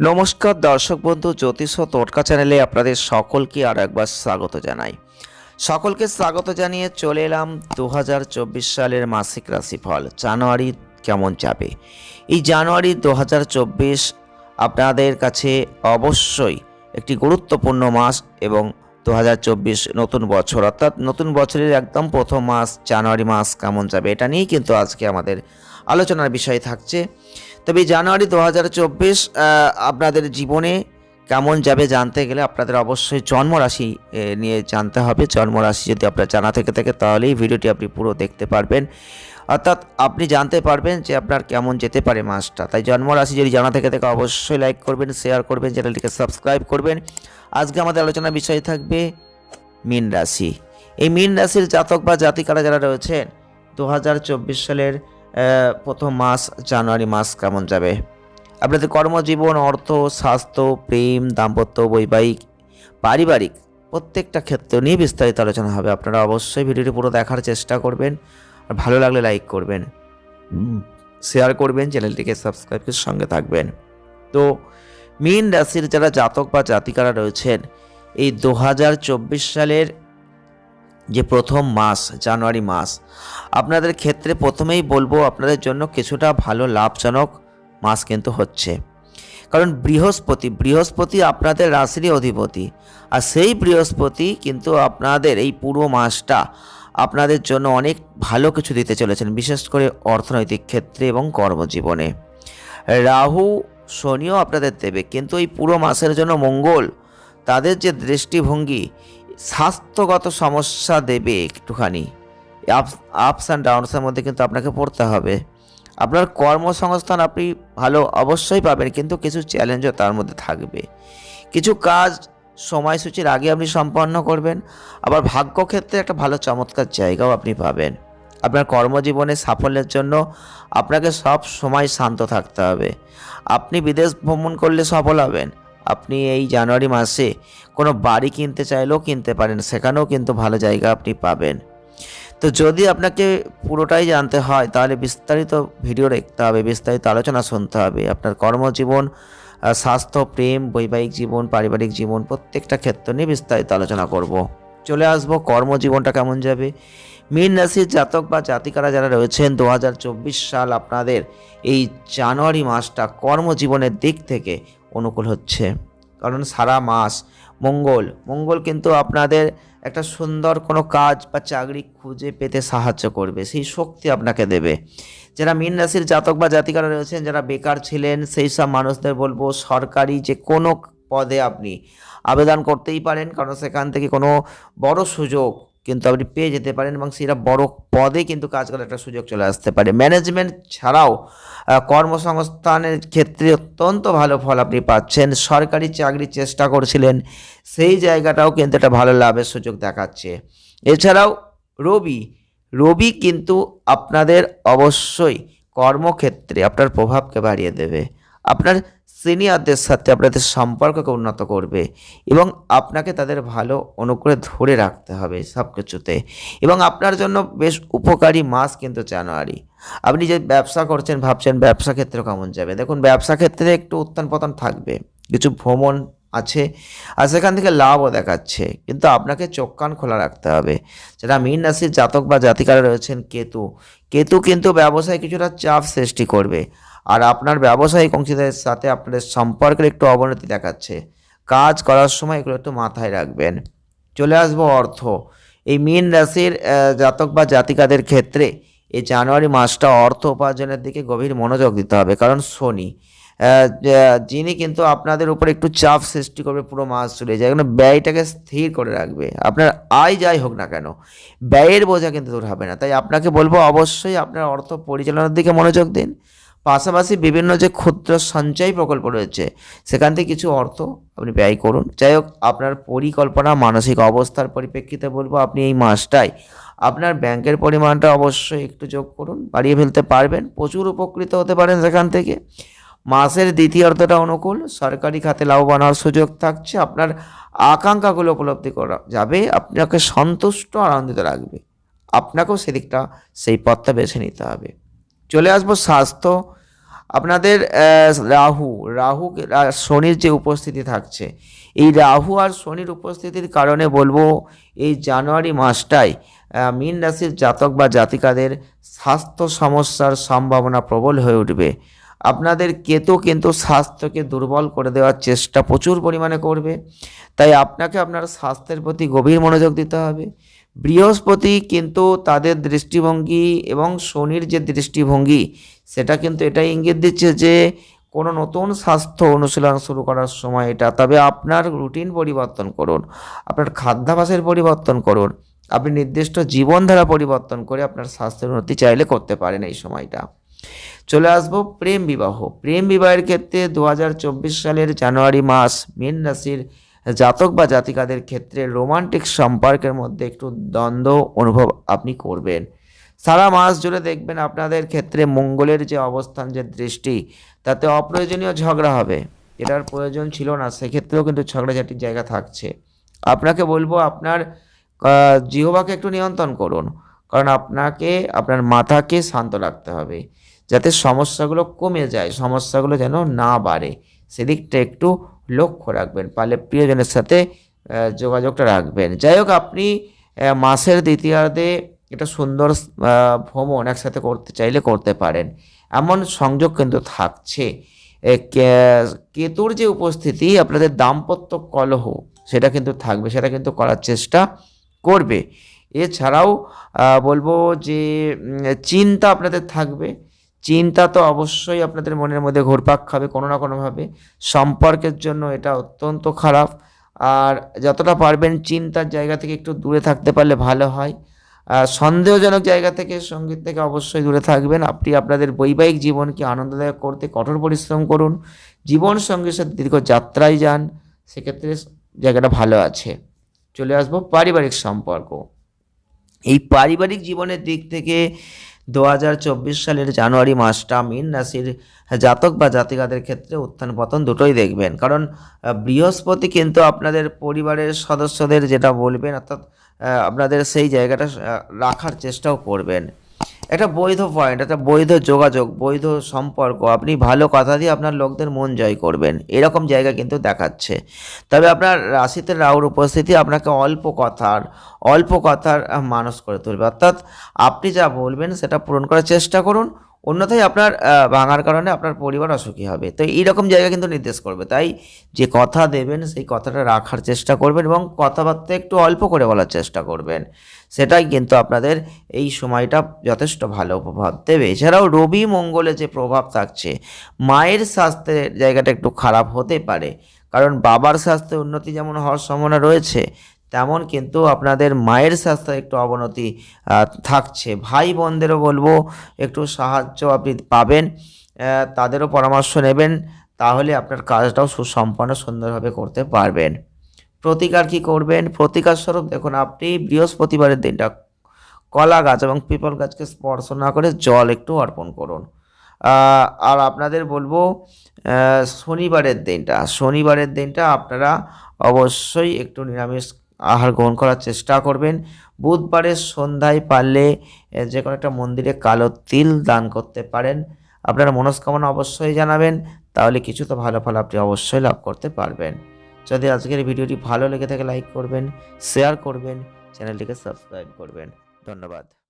নমস্কার, দর্শক বন্ধু, জ্যোতিষ ও টোটকা চ্যানেলে আপনাদের সকলকে আর একবার স্বাগত জানাই। সকলকে স্বাগত জানিয়ে চলে এলাম দু হাজার চব্বিশ সালের মাসিক রাশিফল। জানুয়ারি কেমন যাবে? এই জানুয়ারি দু হাজার চব্বিশ আপনাদের কাছে অবশ্যই একটি গুরুত্বপূর্ণ মাস এবং দু হাজার চব্বিশ নতুন বছর, অর্থাৎ নতুন বছরের একদম প্রথম মাস, জানুয়ারি মাস কেমন যাবে, এটা নিয়েই কিন্তু আজকে আমাদের আলোচনার বিষয় থাকছে। তবে জানুয়ারি দু হাজার চব্বিশ আপনাদের জীবনে কেমন যাবে জানতে গেলে আপনাদের অবশ্যই জন্মরাশি নিয়ে জানতে হবে। জন্মরাশি যদি আপনার জানা থেকে থাকে তাহলে এই ভিডিওটি আপনি পুরো দেখতে পারবেন। অর্থাৎ আপনি জানতে পারবেন যে আপনার কেমন যেতে পারে মাসটা। তাই জন্মরাশি যদি জানা থেকে থাকে, অবশ্যই লাইক করবেন, শেয়ার করবেন, চ্যানেলটিকে সাবস্ক্রাইব করবেন। আজকে আমাদের আলোচনার বিষয় থাকবে মীন রাশি। এই মীন রাশির জাতক বা জাতিকারা যারা রয়েছেন, দু হাজার চব্বিশ সালের প্রথম মাস, জানুয়ারি মাস কেমন যাবে? আপনাদের কর্মজীবন, অর্থ, স্বাস্থ্য, প্রেম, দাম্পত্য, বৈবাহিক, পারিবারিক প্রত্যেকটা ক্ষেত্র নিয়ে বিস্তারিত আলোচনা হবে। আপনারা অবশ্যই ভিডিওটি পুরো দেখার চেষ্টা করবেন। আর ভালো লাগলে লাইক করবেন। শেয়ার করবেন, চ্যানেলটিকে সাবস্ক্রাইবের সঙ্গে থাকবেন। তো মীন রাশির যারা জাতক বা জাতিকারা রয়েছেন, এই দু হাজার চব্বিশ সালের যে প্রথম মাস, জানুয়ারি মাস, আপনাদের ক্ষেত্রে প্রথমেই বলব আপনাদের জন্য কিছুটা ভালো লাভজনক মাস কিন্তু হচ্ছে। কারণ বৃহস্পতি বৃহস্পতি আপনাদের রাশিরই অধিপতি, আর সেই বৃহস্পতি কিন্তু আপনাদের এই পুরো মাসটা আপনাদের জন্য অনেক ভালো কিছু দিতে চলেছেন, বিশেষ করে অর্থনৈতিক ক্ষেত্রে এবং কর্মজীবনে। রাহু, শনিও আপনাদের দেবে, কিন্তু এই পুরো মাসের জন্য মঙ্গল, তাদের যে দৃষ্টিভঙ্গি স্বাস্থ্যগত সমস্যা দেবে একটুখানি। আপস আপস অ্যান্ড ডাউনসের মধ্যে কিন্তু আপনাকে পড়তে হবে। আপনার কর্মসংস্থান আপনি ভালো অবশ্যই পাবেন, কিন্তু কিছু চ্যালেঞ্জও তার মধ্যে থাকবে। কিছু কাজ সময়সূচির আগে আপনি সম্পন্ন করবেন, আবার ভাগ্যক্ষেত্রে একটা ভালো চমৎকার জায়গাও আপনি পাবেন। আপনার কর্মজীবনে সাফল্যের জন্য আপনাকে সব সময় শান্ত থাকতে হবে। আপনি বিদেশ ভ্রমণ করলে সফল হবেন আপনি এই জানুয়ারি মাসে কোনো বাড়ি কিনতে চাইলেও কিনতে পারেন, সেখানেও কিন্তু ভালো জায়গা আপনি পাবেন। তো যদি আপনাকে পুরোটাই জানতে হয়, তাহলে বিস্তারিত ভিডিও দেখতে হবে, বিস্তারিত আলোচনা শুনতে হবে। আপনার কর্মজীবন স্বাস্থ্য, প্রেম, বৈবাহিক জীবন, পারিবারিক জীবন, প্রত্যেকটা ক্ষেত্র নিয়ে বিস্তারিত আলোচনা করব। চলে আসব, কর্মজীবনটা কেমন যাবে? মীন রাশির জাতক বা জাতিকারা যারা রয়েছেন দু হাজার চব্বিশ সাল আপনাদের এই জানুয়ারি মাসটা কর্মজীবনের দিক থেকে অনুকূল হচ্ছে। কারণ সারা মাস মঙ্গল মঙ্গল কিন্তু আপনাদের একটা সুন্দর কোনো কাজ বা চাকরি খুঁজে পেতে সাহায্য করবে। সেই শক্তি আপনাকে দেবে। যারা মীন রাশির জাতক বা জাতিকারা রয়েছেন, যারা বেকার ছিলেন, সেই সব মানুষদের বলব, সরকারি যে কোনো পদে আপনি আবেদন করতেই পারেন। কারণ সেখান থেকে কোনো বড় সুযোগ কিন্তু আপনি পেয়ে যেতে পারেন এবং সেটা বড় পদে কিন্তু কাজ করার একটা সুযোগ চলে আসতে পারে। ম্যানেজমেন্ট ছাড়াও কর্মসংস্থানের ক্ষেত্রে অত্যন্ত ভালো ফল আপনি পাচ্ছেন। সরকারি চাকরির চেষ্টা করছিলেন, সেই জায়গাটাও কিন্তু একটা ভালো লাভের সুযোগ দেখাচ্ছে। এছাড়াও, রবি রবি কিন্তু আপনাদের অবশ্যই কর্মক্ষেত্রে আপনার প্রভাবকে বাড়িয়ে দেবে। আপনার সিনিয়রদের সাথে আপনাদের সম্পর্ককে উন্নত করবে এবং আপনাকে তাদের ভালো অনুকূলে ধরে রাখতে হবে সব কিছুতে। এবং আপনার জন্য বেশ উপকারী মাস কিন্তু জানুয়ারি। আপনি যে ব্যবসা করছেন, ভাবছেন ব্যবসা ক্ষেত্রে কেমন যাবে? দেখুন, ব্যবসা ক্ষেত্রে একটু উত্থান পতন থাকবে। কিছু ভ্রমণ আছে, আর সেখান থেকে লাভও দেখাচ্ছে। কিন্তু আপনাকে চোখ কান খোলা রাখতে হবে। যারা মীন রাশির জাতক বা জাতিকারা রয়েছেন, কেতু। কেতু কিন্তু ব্যবসায় কিছুটা চাপ সৃষ্টি করবে। আর আপনার ব্যবসায়িক অংশীদারের সাথে আপনাদের সম্পর্কের একটু অবনতি দেখাচ্ছে। কাজ করার সময় এগুলো একটু মাথায় রাখবেন। চলে আসব অর্থ। এই মীন রাশির জাতক বা জাতিকাদের ক্ষেত্রে এই জানুয়ারি মাসটা অর্থ উপার্জনের দিকে গভীর মনোযোগ দিতে হবে। কারণ শনি যিনি কিন্তু আপনাদের উপর একটু চাপ সৃষ্টি করবে পুরো মাস জুড়ে যাই ব্যয়টাকে স্থির করে রাখবে। আপনার আয় যাই হোক না কেন, ব্যয়ের বোঝা কিন্তু দূর হবে না। তাই আপনাকে বলব অবশ্যই আপনার অর্থ পরিচালনার দিকে মনোযোগ দিন। পাশাপাশি বিভিন্ন যে ক্ষুদ্র সঞ্চয় প্রকল্প রয়েছে, সেখান থেকে কিছু অর্থ আপনি ব্যয় করুন। যাই হোক, আপনার পরিকল্পনা, মানসিক অবস্থার পরিপ্রেক্ষিতে বলব আপনি এই মাসটায় আপনার ব্যাংকের পরিমাণটা অবশ্যই একটু যোগ করুন, বাড়িয়ে ফেলতে পারবেন। প্রচুর উপকৃত হতে পারেন সেখান থেকে। মাসের দ্বিতীয়ার্ধটা অনুকূল, সরকারি খাতে লাভবান হওয়ার সুযোগ থাকছে। আপনার আকাঙ্ক্ষাগুলো উপলব্ধি করা যাবে, আপনাকে সন্তুষ্ট আনন্দিত রাখবে। আপনাকেও সেদিকটা, সেই পথটা বেছে নিতে হবে। চলে আসব স্বাস্থ্য। আপনাদের রাহু রাহু শনির যে উপস্থিতি থাকছে, এই রাহু আর শনির উপস্থিতির কারণে বলব, এই জানুয়ারি মাসটায় মীন রাশির জাতক বা জাতিকাদের স্বাস্থ্য সমস্যার সম্ভাবনা প্রবল হয়ে উঠবে। আপনাদের কেতু কিন্তু স্বাস্থ্যকে দুর্বল করে দেওয়ার চেষ্টা প্রচুর পরিমাণে করবে। তাই আপনাকে আপনার স্বাস্থ্যের প্রতি গভীর মনোযোগ দিতে হবে। বৃহস্পতি কিন্তু তাদের দৃষ্টিভঙ্গি এবং শনির যে দৃষ্টিভঙ্গি, সেটা কিন্তু এটাই ইঙ্গিত দিচ্ছে যে কোনো নতুন স্বাস্থ্য অনুশীলন শুরু করার সময় এটা। তবে আপনার রুটিন পরিবর্তন করুন, আপনার খাদ্যাভাসের পরিবর্তন করুন, আপনি নির্দিষ্ট জীবনধারা পরিবর্তন করে আপনার স্বাস্থ্যের উন্নতি চাইলে করতে পারেন এই সময়টা। চলে আসব প্রেম বিবাহ। প্রেম বিবাহের ক্ষেত্রে দু হাজার চব্বিশ সালের জানুয়ারি মাস মীন রাশির জাতক বা জাতিকাদের ক্ষেত্রে রোমান্টিক সম্পর্কের মধ্যে একটু দ্বন্দ্ব অনুভব আপনি করবেন। সারা মাস জুড়ে দেখবেন আপনাদের ক্ষেত্রে মঙ্গলের যে অবস্থান, যে দৃষ্টি, তাতে অপ্রয়োজনীয় ঝগড়া হবে। এটার প্রয়োজন ছিল না, সেক্ষেত্রেও কিন্তু ঝগড়াঝাটির জায়গা থাকছে। আপনাকে বলব আপনার জিহবাকে একটু নিয়ন্ত্রণ করুন। কারণ আপনাকে, আপনার মাথাকে শান্ত রাখতে হবে, যাতে সমস্যাগুলো কমে যায়, সমস্যাগুলো যেন না বাড়ে। সেদিকটা একটু লক্ষ্য রাখবেন, পারলে প্রিয়জনের সাথে যোগাযোগটা রাখবেন। যাই হোক, আপনি মাসের দ্বিতীয়ার্ধে একটা সুন্দর ভ্রমণ একসাথে করতে চাইলে করতে পারেন। এমন সংযোগ কিন্তু থাকছে। কেতুর যে উপস্থিতি, আপনাদের দাম্পত্য কলহ, সেটা কিন্তু থাকবে, সেটা কিন্তু করার চেষ্টা করবে। এছাড়াও বলব যে চিন্তা আপনাদের থাকবে। চিন্তা তো অবশ্যই আপনাদের মনের মধ্যে ঘুরপাক খাবে কোনো না কোনোভাবে। সম্পর্কের জন্য এটা অত্যন্ত খারাপ। আর যতটা পারবেন চিন্তার জায়গা থেকে একটু দূরে থাকতে পারলে ভালো হয়। সন্দেহজনক জায়গা থেকে সংগীত থেকে অবশ্যই দূরে থাকবেন। আপনি আপনাদের বৈবাহিক জীবনকে আনন্দদায়ক করতে কঠোর পরিশ্রম করুন। জীবন সঙ্গীর সাথে দীর্ঘ যাত্রায় যান। সেক্ষেত্রে জায়গাটা ভালো আছে। চলে আসব পারিবারিক সম্পর্ক। এই পারিবারিক জীবনের দিক থেকে দু হাজার চব্বিশ সালের জানুয়ারি মাসটা মিন রাশির জাতক বা জাতিকাদের ক্ষেত্রে উত্থান পতন দুটোই দেখবেন। কারণ বৃহস্পতি কিন্তু আপনাদের পরিবারের সদস্যদের যেটা বলবেন, অর্থাৎ আপনাদের সেই জায়গাটা রাখার চেষ্টাও করবেন। একটা বৈধ পয়েন্ট একটা বৈধ যোগাযোগ, বৈধ সম্পর্ক, আপনি ভালো কথা দিয়ে আপনার লোকদের মন জয় করবেন। এরকম জায়গা কিন্তু দেখাচ্ছে। তবে আপনার রাশিতে রাহুর উপস্থিতি আপনাকে অল্প কথার অল্প কথার মানুষ করে তুলবে। অর্থাৎ আপনি যা বলবেন সেটা পূরণ করার চেষ্টা করুন। অন্যথায় আপনার ভাঙার কারণে আপনার পরিবার অসুখী হবে। তো এইরকম জায়গা কিন্তু নির্দেশ করবে। তাই যে কথা দেবেন, সেই কথাটা রাখার চেষ্টা করবেন এবং কথাবার্তা একটু অল্প করে বলার চেষ্টা করবেন। সেটাই কিন্তু আপনাদের এই সময়টা যথেষ্ট ভালো প্রভাব দেবে। এছাড়াও রবি মঙ্গলে যে প্রভাব থাকছে, মায়ের স্বাস্থ্যের জায়গাটা একটু খারাপ হতে পারে। কারণ বাবার স্বাস্থ্যে উন্নতি যেমন হওয়ার সম্ভাবনা রয়েছে তেমন কিন্তু আপনাদের মায়ের স্বাস্থ্যে একটু অবনতি থাকছে। ভাই বোনদেরও বলব, একটু সাহায্য আপনি পাবেন তাদেরও পরামর্শ নেবেন, তাহলে আপনার কাজটাও সুসম্পন্ন সুন্দরভাবে করতে পারবেন। প্রতিকার কি করবেন? প্রতিকার স্বরূপ দেখুন, আপনি বৃহস্পতিবারের দিনটা কলা গাছ এবং পিপল গাছকে স্পর্শ না করে জল একটু অর্পণ করুন। আর আপনাদের বলব শনিবারের দিনটা শনিবারের দিনটা আপনারা অবশ্যই একটু নিরামিষ আহার গ্রহণ করার চেষ্টা করবেন। বুধবারের সন্ধ্যায় পারলে যে কোনো একটা মন্দিরে কালো তিল দান করতে পারেন। আপনার মনস্কামনা অবশ্যই জানাবেন, তাহলে কিছু তো ভালো ফল আপনি অবশ্যই লাভ করতে পারবেন। যদি আজকের ভিডিওটি ভালো লেগে থাকে, লাইক করবেন শেয়ার করবেন, চ্যানেলটিকে সাবস্ক্রাইব করবেন। ধন্যবাদ।